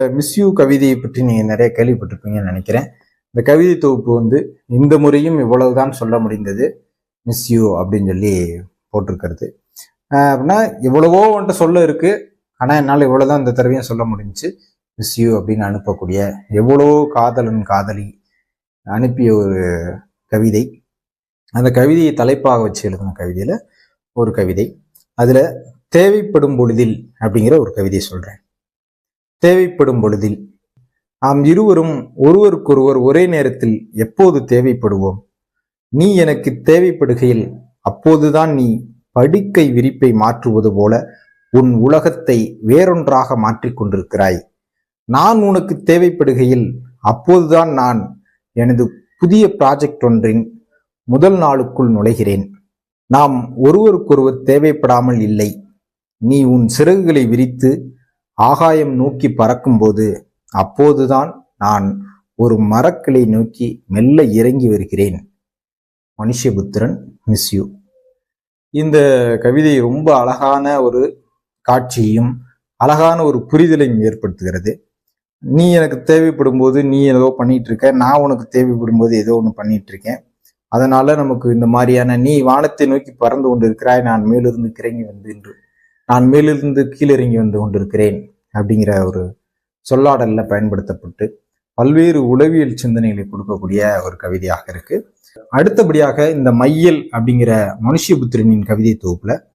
Miss you கவிதையை பற்றி நீங்கள் நிறைய கேள்விப்பட்டிருப்பீங்கன்னு நினைக்கிறேன். இந்த கவிதை தொகுப்பு வந்து இந்த முறையும் இவ்வளவுதான் சொல்ல முடிந்தது. மிஸ்யூ அப்படின்னு சொல்லி போட்டிருக்கிறது. அப்படின்னா எவ்வளவோ வந்துட்டு சொல்ல இருக்கு. ஆனால் என்னால் இவ்வளோதான் இந்த தடவையும் சொல்ல முடிஞ்சு மிஸ்யூ அப்படின்னு அனுப்பக்கூடிய எவ்வளோ காதலன் காதலி அனுப்பிய ஒரு கவிதை. அந்த கவிதையை தலைப்பாக வச்சு எழுதின கவிதையில் ஒரு கவிதை. அதில் தேவைப்படும் பொழுதில் அப்படிங்கிற ஒரு கவிதையை சொல்கிறேன் தேவைப்படும் பொழுதில் நாம் இருவரும் ஒருவருக்கொருவர் ஒரே நேரத்தில் எப்போது தேவைப்படுவோம்? நீ எனக்கு தேவைப்படுகையில் அப்போதுதான் நீ படுக்கை விரிப்பை மாற்றுவது போல உன் உலகத்தை வேறொன்றாக மாற்றிக்கொண்டிருக்கிறாய் நான் உனக்கு தேவைப்படுகையில் அப்போதுதான் நான் எனது புதிய ப்ராஜெக்ட் ஒன்றின் முதல் நாளுக்குள் நுழைகிறேன். நாம் ஒருவருக்கொருவர் தேவைப்படாமல் இல்லை. நீ உன் சிறகுகளை விரித்து ஆகாயம் நோக்கி பறக்கும்போது அப்போதுதான் நான் ஒரு மரக்கிளை நோக்கி மெல்ல இறங்கி வருகிறேன். மனுஷபுத்திரன் மிஸ் யூ இந்த கவிதை ரொம்ப அழகான ஒரு காட்சியையும் அழகான ஒரு புரிதலையும் ஏற்படுத்துகிறது. நீ எனக்கு தேவைப்படும் போது நீ ஏதோ பண்ணிட்டு இருக்க நான் உனக்கு தேவைப்படும் போது ஏதோ ஒன்று பண்ணிட்டு இருக்கேன் அதனால நமக்கு இந்த மாதிரியான நீ வானத்தை நோக்கி பறந்து கொண்டு இருக்கிறாய் நான் மேலிருந்து கிறங்கி வந்து என்று நான் மேலிருந்து கீழிறங்கி வந்து கொண்டிருக்கிறேன் அப்படிங்கிற ஒரு சொல்லாடல்ல பயன்படுத்தப்பட்டு பல்வேறு உளவியல் சிந்தனைகளை கொடுக்கக்கூடிய ஒரு கவிதையாக இருக்கு. அடுத்தபடியாக இந்த மையல் அப்படிங்கிற மனுஷபுத்திரனின் கவிதை தொகுப்புல